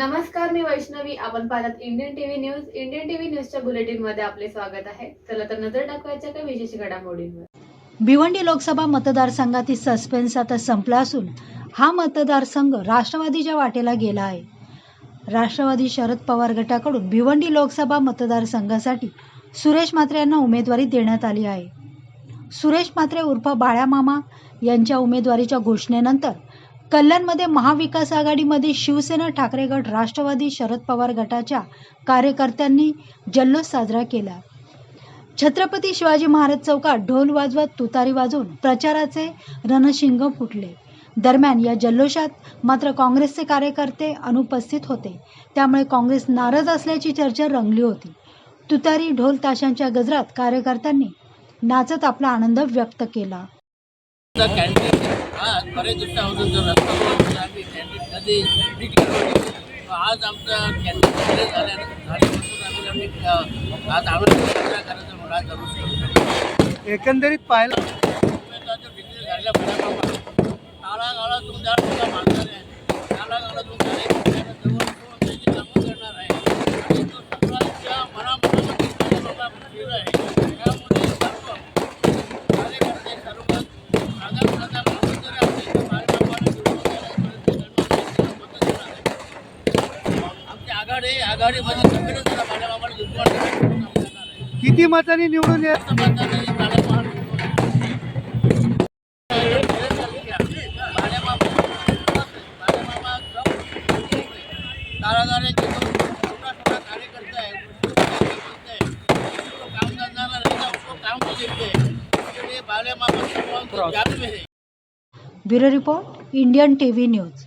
नमस्कार मी वैष्णवी. आपण पाहतात Indian TV news Indian TV न्यूजच्या बुलेटिनमध्ये आपले स्वागत आहे. चला तर नजर टाकवायच्या काही विशेष घडामोडींवर. भिवंडी लोकसभा मतदारसंघातील सस्पेन्स आता संपला असून हा मतदारसंघ राष्ट्रवादीच्या वाटेला गेला आहे. राष्ट्रवादी शरद पवार गटाकडून भिवंडी लोकसभा मतदारसंघासाठी सुरेश म्हात्रे यांना उमेदवारी देण्यात आली आहे. सुरेश म्हात्रे उर्फ बाळ्यामामा यांच्या उमेदवारीच्या घोषणेनंतर कल्याणमध्ये महाविकास आघाडीमध्ये शिवसेना ठाकरे गट राष्ट्रवादी शरद पवार गटाच्या कार्यकर्त्यांनी जल्लोष साजरा केला. छत्रपती शिवाजी महाराज चौकात ढोल वाजवत तुतारी वाजवून प्रचाराचे रणशिंग फुटले. दरम्यान या जल्लोषात मात्र काँग्रेसचे कार्यकर्ते अनुपस्थित होते. त्यामुळे काँग्रेस नाराज असल्याची चर्चा रंगली होती. तुतारी ढोल ताशांच्या गजरात कार्यकर्त्यांनी नाचत आपला आनंद व्यक्त केला. कॅन्टीन हा बरेच दिवसापासून जो रस्ता होता आम्ही कॅन्टीन कधी डिक्लेअर होती. तर आज आमचं कॅन्टीन डिक्लेअर झाल्या झाल्यापासून आम्ही आम्ही अ, आज आनंद साजरा करायचा म्हणून आज जरूर करतो. एकंदरीत पाहिलं डिक्लेअर मागणार आहे. त्याची करणार आणि तो त्यामुळे सर्व कार्यकर्ते सर्व आगामी आता आपण जर आपल्या इथे बाळासाहेबांना निवडून द्यायला मदत देणार आहे. आमची आघाडी आघाडीमध्ये सगळे जरा बाळाबाबाला जिंकून काम करणार आहे किती मतांनी निवडून ये जास्त मतांनी बाळाबाबा कारागारांचे जो छोटा छोटा कार्यकर्ता आहे काम करणारा नाही ना उसको काम को देते हैं इसके लिए बाले मामा सर्वांचं जाणून आहे. Bureau report Indian TV news.